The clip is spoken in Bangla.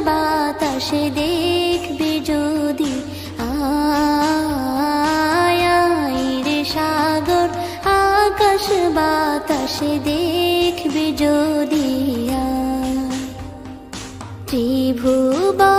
বাতাসে দেখবে যদি রে সাগর আকাশ বাতাসে দেখবে যদি ত্রিভুবা